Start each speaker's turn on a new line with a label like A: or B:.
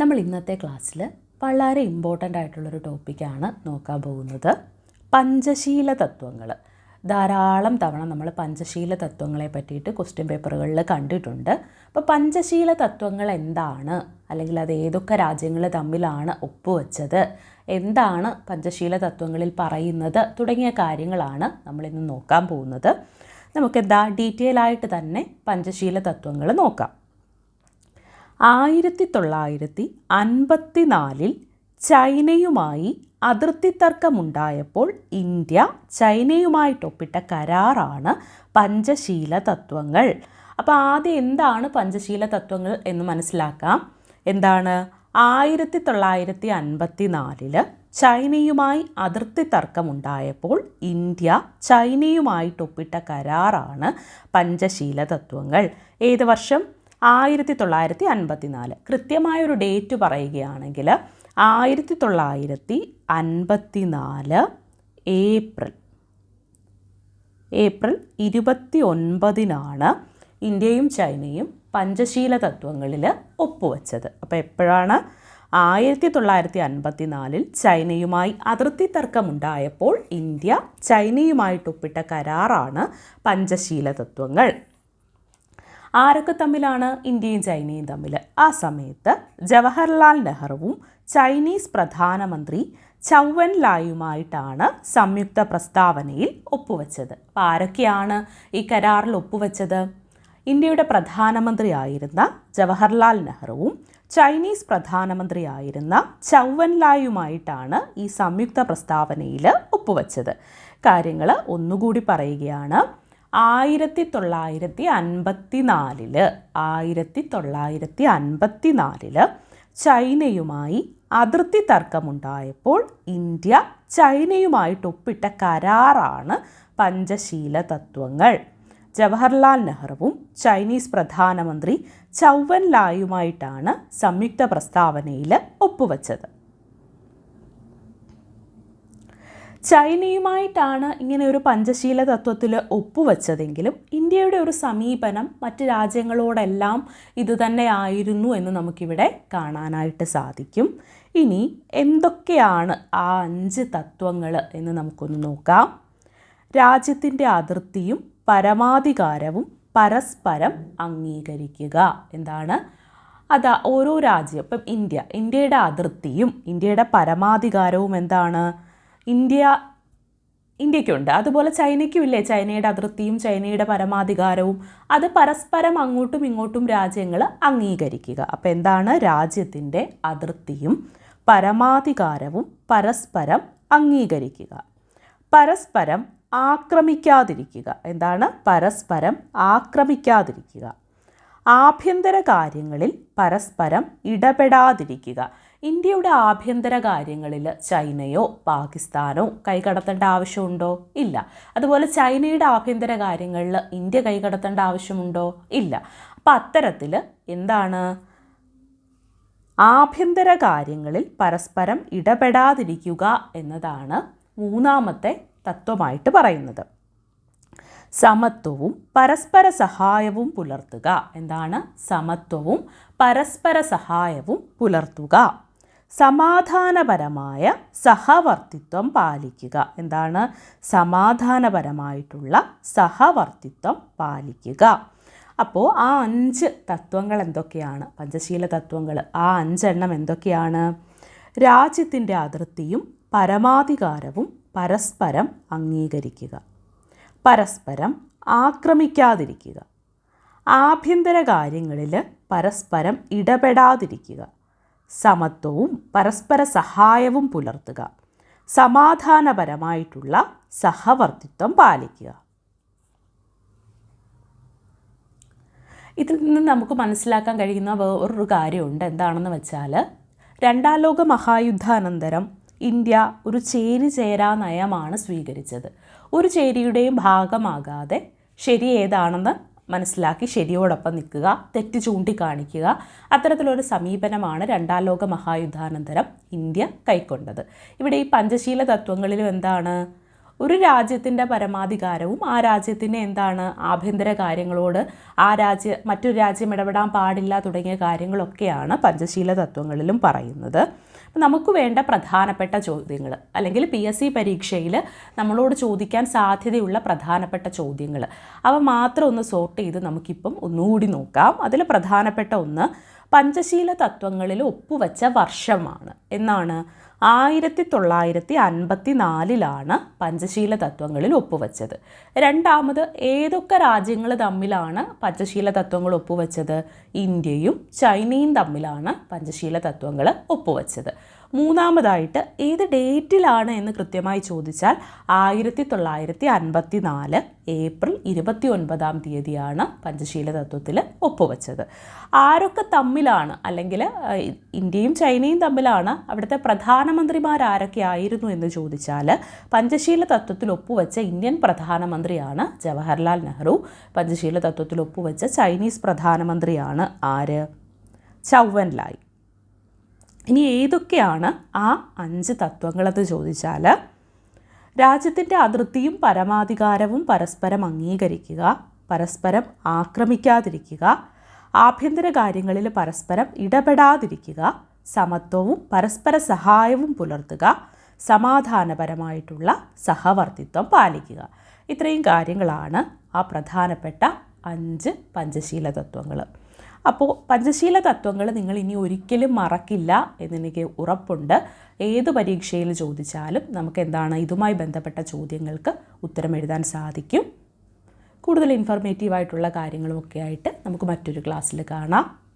A: നമ്മൾ ഇന്നത്തെ ക്ലാസ്സിൽ വളരെ ഇമ്പോർട്ടന്റ് ആയിട്ടുള്ളൊരു ടോപ്പിക്കാണ് നോക്കാൻ പോകുന്നത് പഞ്ചശീല തത്വങ്ങൾ ധാരാളം തവണ നമ്മൾ പഞ്ചശീല തത്വങ്ങളെ പറ്റിയിട്ട് ക്വസ്റ്റ്യൻ പേപ്പറുകളിൽ കണ്ടിട്ടുണ്ട്. അപ്പോൾ പഞ്ചശീല തത്വങ്ങൾ എന്താണ്? അല്ലെങ്കിൽ അത് ഏതൊക്കെ രാജ്യങ്ങൾ തമ്മിലാണ് ഒപ്പുവെച്ചത്? എന്താണ് പഞ്ചശീല തത്വങ്ങളിൽ പറയുന്നത്? തുടങ്ങിയ കാര്യങ്ങളാണ് നമ്മളിന്ന് നോക്കാൻ പോകുന്നത്. നമുക്ക് എന്താ ഡീറ്റെയിൽ ആയിട്ട് തന്നെ പഞ്ചശീല തത്വങ്ങൾ നോക്കാം. ആയിരത്തി തൊള്ളായിരത്തി അൻപത്തി നാലിൽ ചൈനയുമായി അതിർത്തി തർക്കമുണ്ടായപ്പോൾ ഇന്ത്യ ചൈനയുമായിട്ടൊപ്പിട്ട കരാറാണ് പഞ്ചശീല തത്വങ്ങൾ അപ്പോൾ ആദ്യം എന്താണ് പഞ്ചശീല തത്വങ്ങൾ എന്ന് മനസ്സിലാക്കാം. എന്താണ്? ആയിരത്തി തൊള്ളായിരത്തി അൻപത്തി നാലിൽ ചൈനയുമായി അതിർത്തി തർക്കമുണ്ടായപ്പോൾ ഇന്ത്യ ചൈനയുമായിട്ടൊപ്പിട്ട കരാറാണ് പഞ്ചശീല തത്വങ്ങൾ ഏത് വർഷം? ആയിരത്തി തൊള്ളായിരത്തി അൻപത്തി നാല് കൃത്യമായൊരു ഡേറ്റ് പറയുകയാണെങ്കിൽ ആയിരത്തി തൊള്ളായിരത്തി അൻപത്തി നാല് ഏപ്രിൽ. ഏപ്രിൽ ഇരുപത്തി ഒൻപതിനാണ് ഇന്ത്യയും ചൈനയും പഞ്ചശീല തത്വങ്ങളിൽ ഒപ്പുവെച്ചത്. അപ്പോൾ എപ്പോഴാണ്? ആയിരത്തി തൊള്ളായിരത്തി അൻപത്തി നാലിൽ ചൈനയുമായി അതിർത്തി തർക്കമുണ്ടായപ്പോൾ ഇന്ത്യ ചൈനയുമായിട്ട് ഒപ്പിട്ട കരാറാണ് പഞ്ചശീല തത്വങ്ങൾ. ആരൊക്കെ തമ്മിലാണ് ഇന്ത്യയും ചൈനയും തമ്മിൽ? ആ സമയത്ത് ജവഹർലാൽ നെഹ്റുവും ചൈനീസ് പ്രധാനമന്ത്രി ചൗവൻ ലായുമായിട്ടാണ് സംയുക്ത പ്രസ്താവനയിൽ ഒപ്പുവെച്ചത്. അപ്പോൾ ആരൊക്കെയാണ് ഈ കരാറിൽ ഒപ്പുവെച്ചത്? ഇന്ത്യയുടെ പ്രധാനമന്ത്രിയായിരുന്ന ജവഹർലാൽ നെഹ്റുവും ചൈനീസ് പ്രധാനമന്ത്രിയായിരുന്ന ചൗവൻ ലായുമായിട്ടാണ് ഈ സംയുക്ത പ്രസ്താവനയിൽ ഒപ്പുവെച്ചത്. കാര്യങ്ങൾ ഒന്നുകൂടി പറയുകയാണ്. ആയിരത്തി തൊള്ളായിരത്തി അൻപത്തി നാലിൽ ആയിരത്തി തൊള്ളായിരത്തി അൻപത്തി നാലിൽ ചൈനയുമായി അതിർത്തി തർക്കമുണ്ടായപ്പോൾ ഇന്ത്യ ചൈനയുമായിട്ട് ഒപ്പിട്ട കരാറാണ് പഞ്ചശീല തത്വങ്ങൾ ജവഹർലാൽ നെഹ്റുവും ചൈനീസ് പ്രധാനമന്ത്രി ചൗവൻ ലായുമായിട്ടാണ് സംയുക്ത പ്രസ്താവനയിൽ ഒപ്പുവെച്ചത്. ചൈനയുമായിട്ടാണ് ഇങ്ങനെ ഒരു പഞ്ചശീല തത്വത്തിൽ ഒപ്പുവെച്ചതെങ്കിലും ഇന്ത്യയുടെ ഒരു സമീപനം മറ്റ് രാജ്യങ്ങളോടെല്ലാം ഇതുതന്നെ ആയിരുന്നു എന്ന് നമുക്കിവിടെ കാണാനായിട്ട് സാധിക്കും. ഇനി എന്തൊക്കെയാണ് ആ അഞ്ച് തത്വങ്ങൾ എന്ന് നമുക്കൊന്ന് നോക്കാം. രാജ്യത്തിന്റെ അതിർത്തിയും പരമാധികാരവും പരസ്പരം അംഗീകരിക്കുക. എന്താണ്? അതാ ഓരോ രാജ്യം ഇപ്പം ഇന്ത്യ ഇന്ത്യയുടെ അതിർത്തിയും ഇന്ത്യയുടെ പരമാധികാരവും എന്താണ്? ഇന്ത്യ ഇന്ത്യക്കുണ്ട് അതുപോലെ ചൈനയ്ക്കും ഇല്ലേ ചൈനയുടെ അതിർത്തിയും ചൈനയുടെ പരമാധികാരവും. അത് പരസ്പരം അങ്ങോട്ടും ഇങ്ങോട്ടും രാജ്യങ്ങൾ അംഗീകരിക്കുക. അപ്പോൾ എന്താണ്? രാജ്യത്തിന്റെ അതിർത്തിയും പരമാധികാരവും പരസ്പരം അംഗീകരിക്കുക. പരസ്പരം ആക്രമിക്കാതിരിക്കുക. എന്താണ്? പരസ്പരം ആക്രമിക്കാതിരിക്കുക. ആഭ്യന്തര കാര്യങ്ങളിൽ പരസ്പരം ഇടപെടാതിരിക്കുക. ഇന്ത്യയുടെ ആഭ്യന്തര കാര്യങ്ങളിൽ ചൈനയോ പാകിസ്ഥാനോ കൈകടത്തേണ്ട ആവശ്യമുണ്ടോ? ഇല്ല. അതുപോലെ ചൈനയുടെ ആഭ്യന്തര കാര്യങ്ങളിൽ ഇന്ത്യ കൈകടത്തേണ്ട ആവശ്യമുണ്ടോ? ഇല്ല. അപ്പം അത്തരത്തിൽ എന്താണ്? ആഭ്യന്തര കാര്യങ്ങളിൽ പരസ്പരം ഇടപെടാതിരിക്കുക എന്നതാണ് മൂന്നാമത്തെ തത്വമായിട്ട് പറയുന്നത്. സമത്വവും പരസ്പര സഹായവും പുലർത്തുക. എന്താണ്? സമത്വവും പരസ്പര സഹായവും പുലർത്തുക. സമാധാനപരമായ സഹവർത്തിത്വം പാലിക്കുക. എന്താണ്? സമാധാനപരമായിട്ടുള്ള സഹവർത്തിത്വം പാലിക്കുക. അപ്പോൾ ആ അഞ്ച് തത്വങ്ങൾ എന്തൊക്കെയാണ്? പഞ്ചശീല തത്വങ്ങൾ. ആ അഞ്ചെണ്ണം എന്തൊക്കെയാണ്? രാജ്യത്തിന്റെ അതിർത്തിയും പരമാധികാരവും പരസ്പരം അംഗീകരിക്കുക. പരസ്പരം ആക്രമിക്കാതിരിക്കുക. ആഭ്യന്തര കാര്യങ്ങളിൽ പരസ്പരം ഇടപെടാതിരിക്കുക. സമത്വവും പരസ്പര സഹായവും പുലർത്തുക. സമാധാനപരമായിട്ടുള്ള സഹവർത്തിത്വം പാലിക്കുക. ഇതിൽ നിന്ന് നമുക്ക് മനസ്സിലാക്കാൻ കഴിയുന്ന വേറൊരു കാര്യമുണ്ട്. എന്താണെന്ന് വെച്ചാൽ രണ്ടാം ലോക മഹായുദ്ധാനന്തരം ഇന്ത്യ ഒരു ചേരി ചേരാ നയമാണ് സ്വീകരിച്ചത്. ഒരു ചേരിയുടെയും ഭാഗമാകാതെ ശരി ഏതാണെന്ന് മനസ്സിലാക്കി ശരിയോടൊപ്പം നിൽക്കുക തെറ്റ് ചൂണ്ടിക്കാണിക്കുക. അത്തരത്തിലൊരു സമീപനമാണ് രണ്ടാം ലോക മഹായുദ്ധാനന്തരം ഇന്ത്യ കൈക്കൊണ്ടത്. ഇവിടെ ഈ പഞ്ചശീല തത്വങ്ങളിലും എന്താണ്? ഒരു രാജ്യത്തിന്റെ പരമാധികാരവും ആ രാജ്യത്തിന്റെ എന്താണ് ആഭ്യന്തര കാര്യങ്ങളോട് ആ രാജ്യ മറ്റൊരു രാജ്യം ഇടപെടാൻ പാടില്ല തുടങ്ങിയ കാര്യങ്ങളൊക്കെയാണ് പഞ്ചശീല തത്വങ്ങളിലും പറയുന്നത്. നമുക്ക് വേണ്ട പ്രധാനപ്പെട്ട ചോദ്യങ്ങൾ അല്ലെങ്കിൽ പി എസ് സി പരീക്ഷയിൽ നമ്മളോട് ചോദിക്കാൻ സാധ്യതയുള്ള പ്രധാനപ്പെട്ട ചോദ്യങ്ങൾ അവ മാത്രം ഒന്ന് സോർട്ട് ചെയ്ത് നമുക്കിപ്പം ഒന്നുകൂടി നോക്കാം. അതിൽ പ്രധാനപ്പെട്ട ഒന്ന് പഞ്ചശീല തത്വങ്ങളിൽ ഒപ്പുവച്ച വർഷമാണ്. എന്നാണ് ആയിരത്തി തൊള്ളായിരത്തി അൻപത്തി നാലിലാണ് പഞ്ചശീല തത്വങ്ങളിൽ ഒപ്പുവച്ചത്. രണ്ടാമത് ഏതൊക്കെ രാജ്യങ്ങൾ തമ്മിലാണ് പഞ്ചശീല തത്വങ്ങൾ ഒപ്പുവച്ചത്? ഇന്ത്യയും ചൈനയും തമ്മിലാണ് പഞ്ചശീല തത്വങ്ങൾ ഒപ്പുവെച്ചത്. മൂന്നാമതായിട്ട് ഏത് ഡേറ്റിലാണ് എന്ന് കൃത്യമായി ചോദിച്ചാൽ ആയിരത്തി തൊള്ളായിരത്തി അൻപത്തി നാല് ഏപ്രിൽ ഇരുപത്തി ഒൻപതാം തീയതിയാണ് പഞ്ചശീല തത്വത്തിൽ ഒപ്പുവെച്ചത്. ആരൊക്കെ തമ്മിലാണ് അല്ലെങ്കിൽ ഇന്ത്യയും ചൈനയും തമ്മിലാണ് അവിടുത്തെ പ്രധാനമന്ത്രിമാർ ആരൊക്കെ ആയിരുന്നു എന്ന് ചോദിച്ചാൽ പഞ്ചശീല തത്വത്തിൽ ഒപ്പുവെച്ച ഇന്ത്യൻ പ്രധാനമന്ത്രിയാണ് ജവഹർലാൽ നെഹ്റു പഞ്ചശീല തത്വത്തിൽ ഒപ്പുവെച്ച ചൈനീസ് പ്രധാനമന്ത്രിയാണ് ആര്? ചൗവൻ ലായ്. ഇനി ഏതൊക്കെയാണ് ആ അഞ്ച് തത്വങ്ങളെന്ന് ചോദിച്ചാൽ രാജ്യത്തിന്റെ അതിർത്തിയും പരമാധികാരവും പരസ്പരം അംഗീകരിക്കുക പരസ്പരം ആക്രമിക്കാതിരിക്കുക ആഭ്യന്തര കാര്യങ്ങളിൽ പരസ്പരം ഇടപെടാതിരിക്കുക സമത്വവും പരസ്പര സഹായവും പുലർത്തുക സമാധാനപരമായിട്ടുള്ള സഹവർത്തിത്വം പാലിക്കുക. ഇത്രയും കാര്യങ്ങളാണ് ആ പ്രധാനപ്പെട്ട അഞ്ച് പഞ്ചശീല തത്വങ്ങൾ. അപ്പോൾ പഞ്ചശീല തത്വങ്ങൾ നിങ്ങൾ ഇനി ഒരിക്കലും മറക്കില്ല എന്നെനിക്ക് ഉറപ്പുണ്ട്. ഏത് പരീക്ഷയിൽ ചോദിച്ചാലും നമുക്ക് എന്താണ് ഇതുമായി ബന്ധപ്പെട്ട ചോദ്യങ്ങൾക്ക് ഉത്തരം എഴുതാൻ സാധിക്കും. കൂടുതൽ ഇൻഫർമേറ്റീവ് ആയിട്ടുള്ള കാര്യങ്ങളുമൊക്കെ ആയിട്ട് നമുക്ക് മറ്റൊരു ക്ലാസ്സിൽ കാണാം.